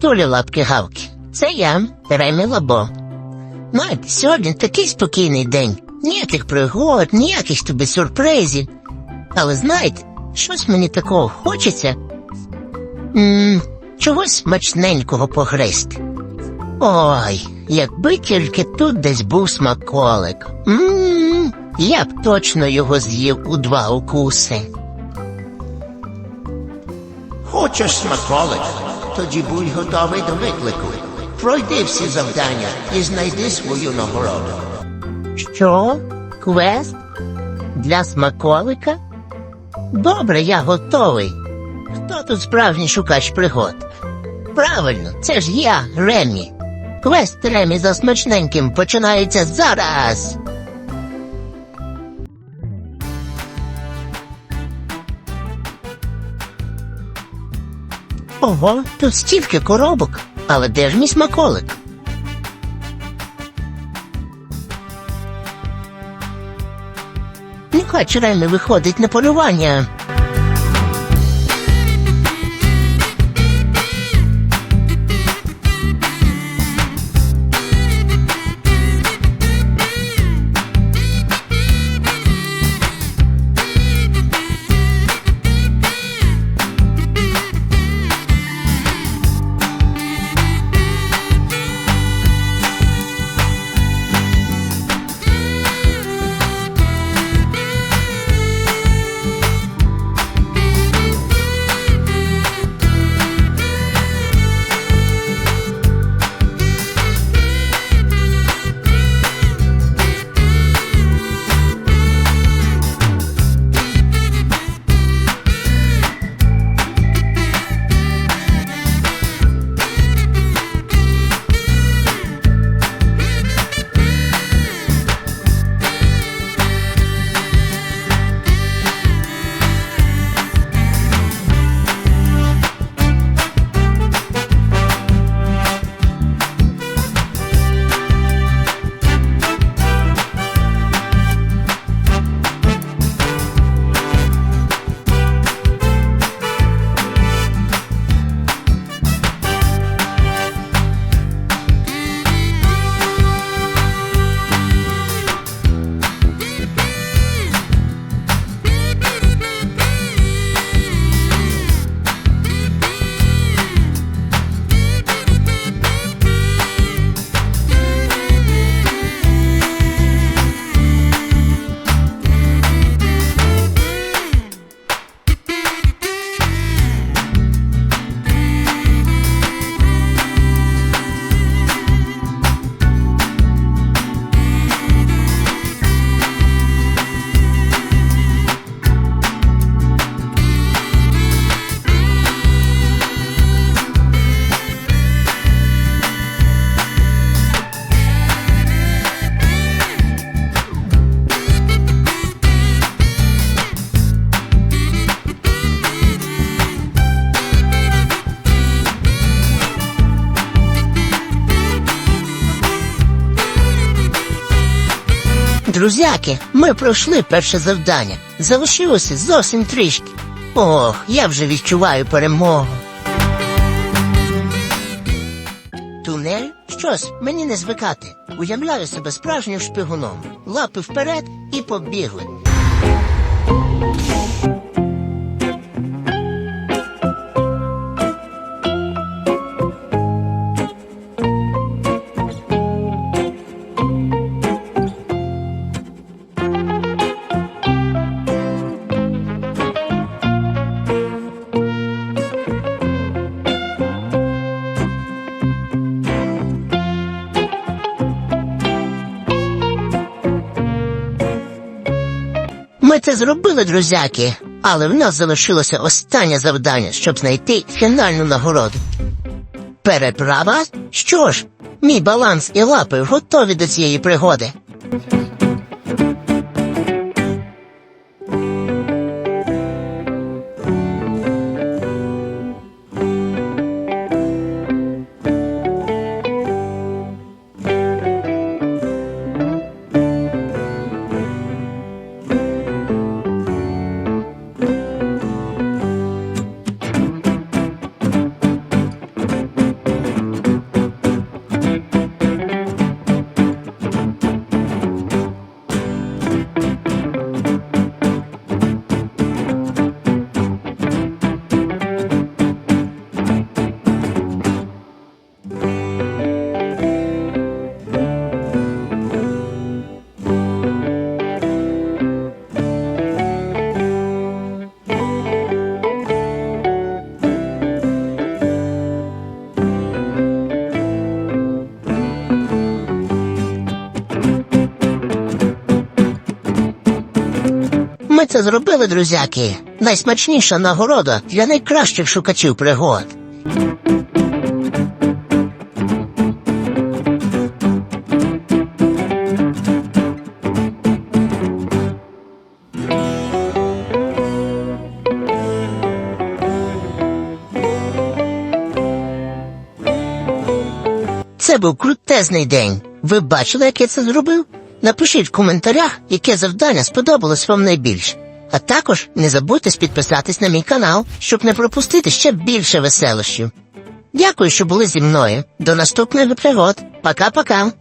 Толі лапки гавки. Це я, Ремі Лабо. Знаєте, сьогодні такий спокійний день. Ніяких пригод, ніяких тобі сюрпризів. Але знаєте, щось мені такого хочеться. м чогось смачненького погризти. Ой, якби тільки тут десь був смаколик. м я б точно його з'їв у два укуси. Хочеш смаколик? Тоді будь готовий до виклику. Пройди всі завдання і знайди свою нагороду. Що? Квест? Для смаколика? Добре, я готовий. Хто тут справжній шукач пригод? Правильно, це ж я, Ремі. Квест Ремі за смачненьким починається зараз. Ого, тут стільки коробок. Але де ж мій смаколик? Нехай Ремі виходить на полювання. Друзяки, ми пройшли перше завдання. Залишилося зовсім трішки. Ох, я вже відчуваю перемогу. Тунель? Щось, мені не звикати. Уявляю себе справжнім шпигуном. Лапи вперед і побігли. Ми це зробили, друзяки, але в нас залишилося останнє завдання, щоб знайти фінальну нагороду. Переправа? Що ж, мій баланс і лапи готові до цієї пригоди. Ми це зробили, друзяки. Найсмачніша нагорода для найкращих шукачів пригод. Це був крутезний день. Ви бачили, як я це зробив? Напишіть в коментарях, яке завдання сподобалось вам найбільше. А також не забудьте підписатись на мій канал, щоб не пропустити ще більше веселощів. Дякую, що були зі мною. До наступних пригод. Пока-пока.